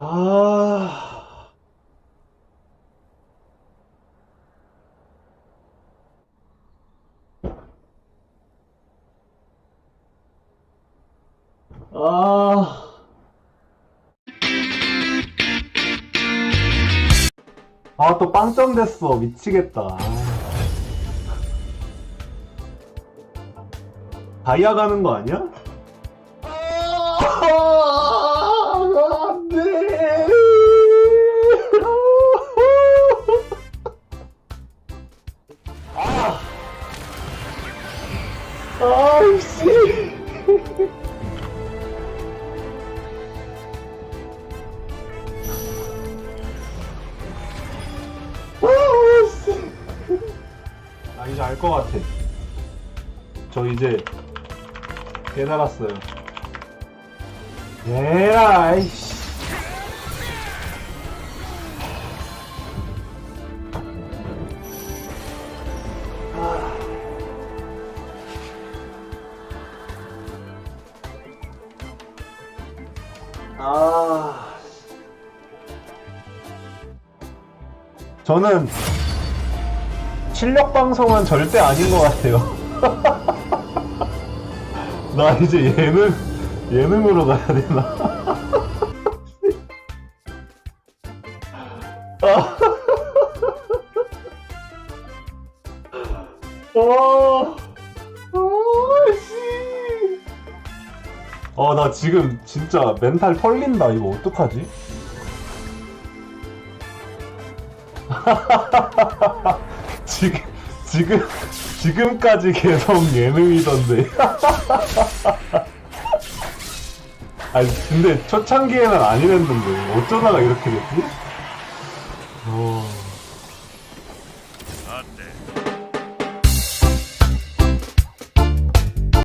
아. 아. 아, 또 빵점 됐어. 미치겠다. 다이아 가는 거 아니야? 아이씨. 아이씨. 아, 이제 알 것 같아. 저 이제 깨달았어요. 에라, 이씨. 아. 저는 실력 방송은 절대 아닌 것 같아요. 나 이제 예능 예능으로 가야 되나? 아. 아. 어, 나 지금 진짜 멘탈 털린다. 이거 어떡하지? 지금, 지금, 지금까지 계속 예능이던데. 아니, 근데 초창기에는 아니랬는데. 어쩌다가 이렇게 됐지? 어. 어때?